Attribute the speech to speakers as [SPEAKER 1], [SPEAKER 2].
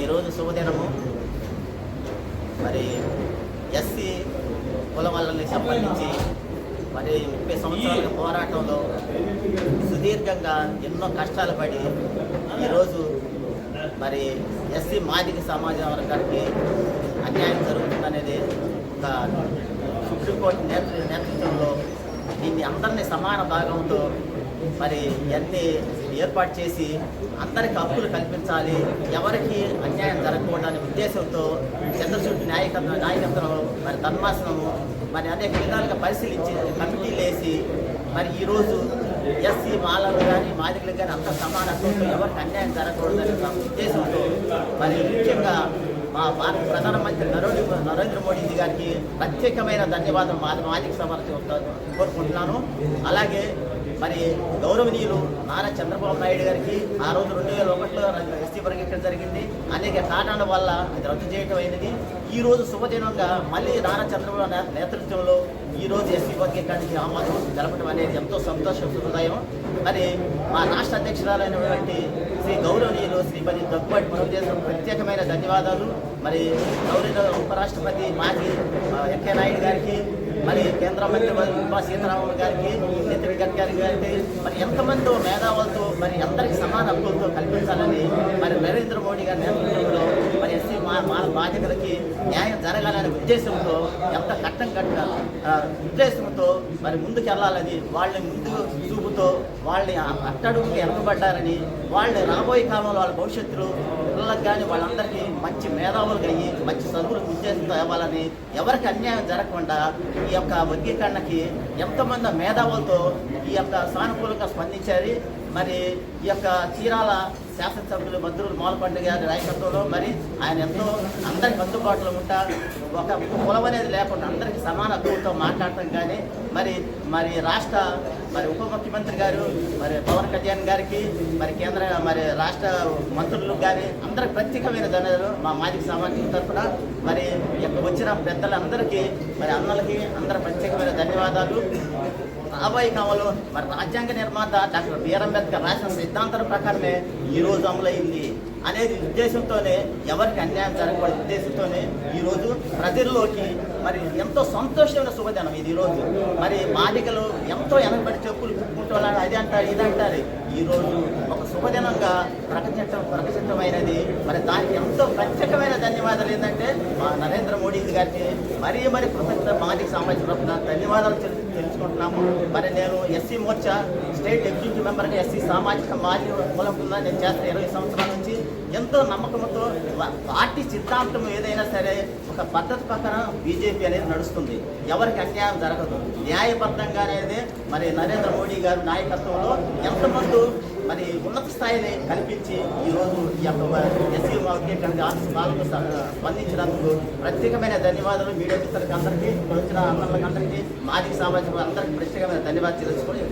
[SPEAKER 1] ఈరోజు శుభదినము. మరి ఎస్సీ కుల వాళ్ళని సంబంధించి మరి ముప్పై సంవత్సరాల పోరాటంలో సుదీర్ఘంగా ఎన్నో కష్టాలు పడి ఈరోజు మరి ఎస్సీ మాదిక సమాజం వర్గానికి అన్యాయం జరుగుతుందనేది ఒక సుప్రీంకోర్టు నేతృ నేతృత్వంలో దీన్ని అందరినీ సమాన భాగంతో మరి ఇవన్నీ ఏర్పాటు చేసి అందరికి హక్కులు కల్పించాలి. ఎవరికి అన్యాయం జరగకూడదనే ఉద్దేశంతో చంద్రచూడి నాయకత్వం నాయకత్వం మరి ధర్మాసనము మరి అనేక విధాలుగా పరిశీలించి కమిటీలు వేసి మరి ఈరోజు ఎస్సీ మాలలు కానీ మాదికలు కానీ అంత సమానత్వంతో ఎవరికి అన్యాయం జరగకూడదనే ఉద్దేశంతో మరి ముఖ్యంగా మా భారత ప్రధానమంత్రి నరేంద్ర నరేంద్ర మోడీ గారికి ప్రత్యేకమైన ధన్యవాదం మా మాదిక సమర్థ కోరుకుంటున్నాను. అలాగే మరి గౌరవనీయులు నారా చంద్రబాబు నాయుడు గారికి ఆ రోజు రెండు వేల ఒకటిలో ఎస్టీ వర్గీకరణ జరిగింది. అనేక కారణాల వల్ల అది రద్దు చేయటం అయినది ఈ రోజు శుభదినంగా మళ్ళీ నారా చంద్రబాబు నేతృత్వంలో ఈరోజు రోజు వర్గ వర్గీకరణకి ఆమోదం జరపడం అనేది ఎంతో సంతోషం హృదయం. మరి మా రాష్ట్ర అధ్యక్షురాలైనటువంటి శ్రీ గౌరవనీయులు శ్రీపతి దగ్గుబాటి పురంధేశ్వరం ప్రత్యేకమైన ధన్యవాదాలు. మరి గౌరవ ఉపరాష్ట్రపతి మాజీ ఆ, వెంకయ్య నాయుడు గారికి మరి కేంద్ర మంత్రి నిర్మలా సీతారామన్ గారికి నితిన్ గడ్కరీ గారికి మరి ఎంతమందో మేధావులతో మరి అందరికి సమాన హక్కులతో కల్పించాలని మరి నరేంద్ర మోడీ గారి నేతృత్వంలో మా మా బాధ్యతలకి న్యాయం జరగాలనే ఉద్దేశంతో ఎంత కట్టం కట్ట ఉద్దేశంతో మరి ముందుకు వెళ్ళాలని వాళ్ళని ముందు చూపుతో వాళ్ళని అట్టడుగుకి ఎనకబడ్డారని వాళ్ళని రాబోయే కాలంలో వాళ్ళ భవిష్యత్తులో పిల్లలకు కానీ వాళ్ళందరికీ మంచి మేధావులు అయ్యి మంచి చదువులు ఉద్దేశంతో ఇవ్వాలని ఎవరికి అన్యాయం జరగకుండా ఈ యొక్క వర్గీకరణకి ఎంతమంది మేధావులతో ఈ యొక్క సానుకూలంగా స్పందించారు. మరి ఈ యొక్క చీరాల శాసనసభ్యులు మంత్రులు మాలకొండ గారి నాయకత్వంలో మరి ఆయన ఎంతో అందరికి అందుబాటులో ఉంటా. ఒక కులం అనేది లేకుండా అందరికి సమాన హక్కులతో మాట్లాడటం కానీ మరి మరి రాష్ట్ర మరి ఉప ముఖ్యమంత్రి గారు మరి పవన్ కళ్యాణ్ గారికి మరి కేంద్ర మరి రాష్ట్ర మంత్రులకు కానీ అందరికి ప్రత్యేకమైన ధన్యవాదాలు మా మాజీ సామాజిక తరఫున. మరి వచ్చిన పెద్దలందరికీ మరి అన్నలకి అందరి ప్రత్యేకమైన ధన్యవాదాలు. రాబోయే కాలంలో మరి రాజ్యాంగ నిర్మాత డాక్టర్ బిఆర్ అంబేద్కర్ రాసిన సిద్ధాంతం ప్రకారమే ఈ రోజు అమలైంది అనేది ఉద్దేశంతోనే ఎవరికి అన్యాయం జరగకూడదు. ఉద్దేశంతోనే ఈరోజు ప్రజల్లోకి మరి ఎంతో సంతోషమైన శుభదినం ఇది ఈరోజు. మరి మాదికలు ఎంతో వెనకబడి చెప్పులు పుట్టుకుంటున్నారు అది అంటారు ఇది అంటారు. ఈరోజు ఒక శుభదినంగా ప్రకటించడం ప్రకటించమైనది మరి దానికి ఎంతో ప్రత్యేకమైన ధన్యవాదాలు ఏంటంటే మా నరేంద్ర మోడీ గారికి మరీ మరి కృతజ్ఞత మాదిక సామాజిక తరఫున ధన్యవాదాలు తెలుసుకుంటున్నాము. మరి నేను ఎస్సీ మోర్చా స్టేట్ ఎగ్జిక్యూటివ్ మెంబర్గా ఎస్సీ సామాజిక మాజీ మూలం కింద నేను చేస్తున్న ఇరవై సంవత్సరాల నుంచి ఎంతో నమ్మకంతో పార్టీ సిద్ధాంతం ఏదైనా సరే ఒక పద్ధతి ప్రకారం బీజేపీ అనేది నడుస్తుంది. ఎవరికి అన్యాయం జరగదు. న్యాయబద్ధంగా అనేది మరి నరేంద్ర మోడీ గారి నాయకత్వంలో ఎంతమంది మరి ఉన్నత స్థాయిని కల్పించి ఈరోజు ఈ యొక్క ఎస్సీ వర్గీకరణ ఆఫీస్ స్పందించినందుకు ప్రత్యేకమైన ధన్యవాదాలు. మీడియా మిత్రులకి అందరికీ వచ్చిన అందరికీ మాదిక సామాజిక అందరికీ ప్రత్యేకమైన ధన్యవాదాలు తెలుసుకొని